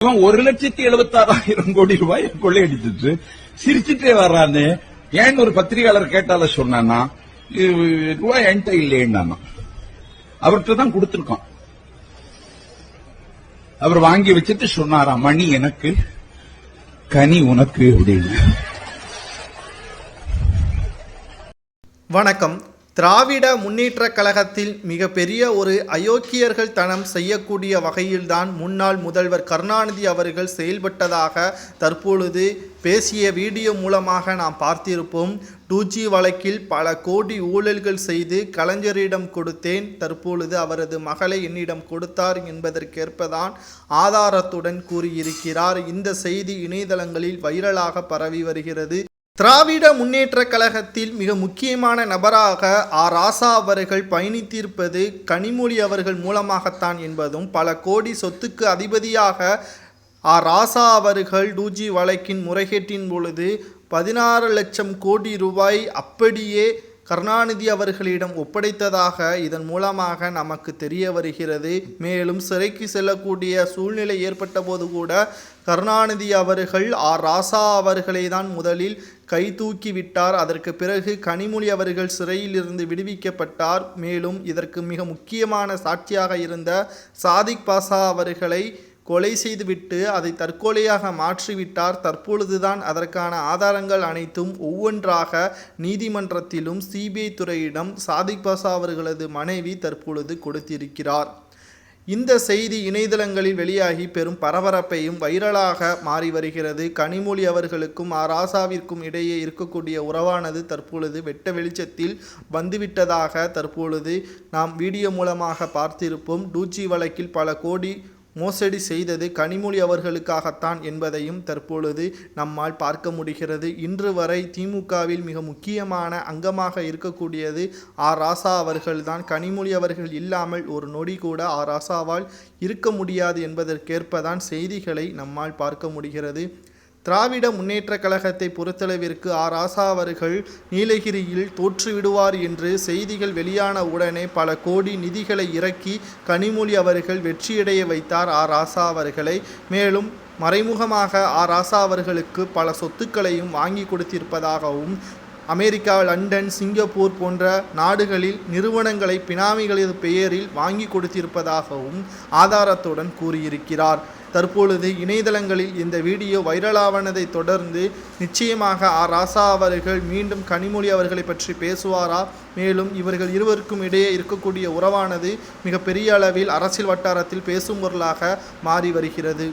இவன் ஒரு லட்சத்தி எழுபத்தி ஆறாயிரம் கோடி ரூபாய் கொள்ளையடிச்சிட்டு சிரிச்சுட்டே வர்றான்னு ஏன் ஒரு பத்திரிகையாளர் கேட்டால சொன்னா ரூபாய் என்கிட்ட இல்லைன்னா அவர்கிட்ட தான் கொடுத்துருக்கோம் அவர் வாங்கி வச்சுட்டு சொன்னாரா மணி எனக்கு கனி உனக்கு அப்படின்னு. வணக்கம். திராவிட முன்னேற்ற கழகத்தில் மிகப்பெரிய ஒரு அயோக்கியர்கள் தனம் செய்யக்கூடிய வகையில்தான் முன்னாள் முதல்வர் கருணாநிதி அவர்கள் செயல்பட்டதாக தற்பொழுது பேசிய வீடியோ மூலமாக நாம் பார்த்திருப்போம். டூ ஜி வழக்கில் பல கோடி ஊழல்கள் செய்து கலைஞரிடம் கொடுத்தேன். தற்பொழுது அவரது மகளை என்னிடம் கொடுத்தார் என்பதற்கேற்பதான் ஆதாரத்துடன் கூறியிருக்கிறார். இந்த செய்தி இணையதளங்களில் வைரலாக பரவி வருகிறது. திராவிட முன்னேற்ற கழகத்தில் மிக முக்கியமான நபராக ஆ. ராசா அவர்கள் பயணித்திருப்பது கனிமொழி அவர்கள் மூலமாகத்தான் என்பதும் பல கோடி சொத்துக்கு அதிபதியாக ஆ. ராசா அவர்கள் டூஜி வழக்கின் முறைகேட்டின் பொழுது பதினாறு லட்சம் கோடி ரூபாய் அப்படியே கருணாநிதி அவர்களிடம் ஒப்படைத்ததாக இதன் மூலமாக நமக்கு தெரிய வருகிறது. மேலும் சிறைக்கு செல்லக்கூடிய சூழ்நிலை ஏற்பட்ட போது கூட கருணாநிதி அவர்கள் ஆர் ராசா அவர்களை தான் முதலில் கை தூக்கி விட்டார். அதற்கு பிறகு கனிமொழி அவர்கள் சிறையில் இருந்து விடுவிக்கப்பட்டார். மேலும் இதற்கு மிக முக்கியமான சாட்சியாக இருந்த சாதிக் பாசா அவர்களை கொலை செய்துவிட்டு அதை தற்கொலையாக மாற்றிவிட்டார். தற்பொழுதுதான் அதற்கான ஆதாரங்கள் அனைத்தும் ஒவ்வொன்றாக நீதிமன்றத்திலும் சிபிஐ துறையிடம் சாதிக் பாசா அவர்களது மனைவி தற்பொழுது கொடுத்திருக்கிறார். இந்த செய்தி இணையதளங்களில் வெளியாகி பெரும் பரபரப்பையும் வைரலாக மாறி வருகிறது. கனிமொழி அவர்களுக்கும் ஆ ராசாவிற்கும் இடையே இருக்கக்கூடிய உறவானது தற்பொழுது வெட்ட வெளிச்சத்தில் வந்துவிட்டதாக தற்பொழுது நாம் வீடியோ மூலமாக பார்த்திருப்போம். டூச்சி வழக்கில் பல கோடி மோசடி செய்தது கனிமொழி அவர்களுக்காகத்தான் என்பதையும் தற்பொழுது நம்மால் பார்க்க முடிகிறது. இன்று வரை திமுகவில் மிக முக்கியமான அங்கமாக இருக்கக்கூடியது ஆர் ராசா அவர்கள்தான். கனிமொழி அவர்கள் இல்லாமல் ஒரு நொடி கூட ஆர் ராசாவால் இருக்க முடியாது என்பதற்கேற்பதான் செய்திகளை நம்மால் பார்க்க முடிகிறது. திராவிட முன்னேற்ற கழகத்தை பொறுத்தளவிற்கு ஆ. ராசா அவர்கள் நீலகிரியில் தோற்றுவிடுவார் என்று செய்திகள் வெளியான உடனே பல கோடி நிதிகளை இறக்கி கனிமொழி அவர்கள் வெற்றியடைய வைத்தார் ஆ. ராசா அவர்களை. மேலும் மறைமுகமாக ஆ. ராசா அவர்களுக்கு பல சொத்துக்களையும் வாங்கி கொடுத்திருப்பதாகவும் அமெரிக்கா லண்டன் சிங்கப்பூர் போன்ற நாடுகளில் நிறுவனங்களை பினாமிகளது பெயரில் வாங்கி கொடுத்திருப்பதாகவும் ஆதாரத்துடன் கூறியிருக்கிறார். தற்பொழுது இணையதளங்களில் இந்த வீடியோ வைரலாவனதை தொடர்ந்து நிச்சயமாக ஆ ராசா அவர்கள் மீண்டும் கனிமொழி அவர்களை பற்றி பேசுவாரா? மேலும் இவர்கள் இருவருக்கும் இடையே இருக்கக்கூடிய உறவானது மிகப்பெரிய அளவில் அரசியல் வட்டாரத்தில் பேசும் பொருளாக மாறி வருகிறது.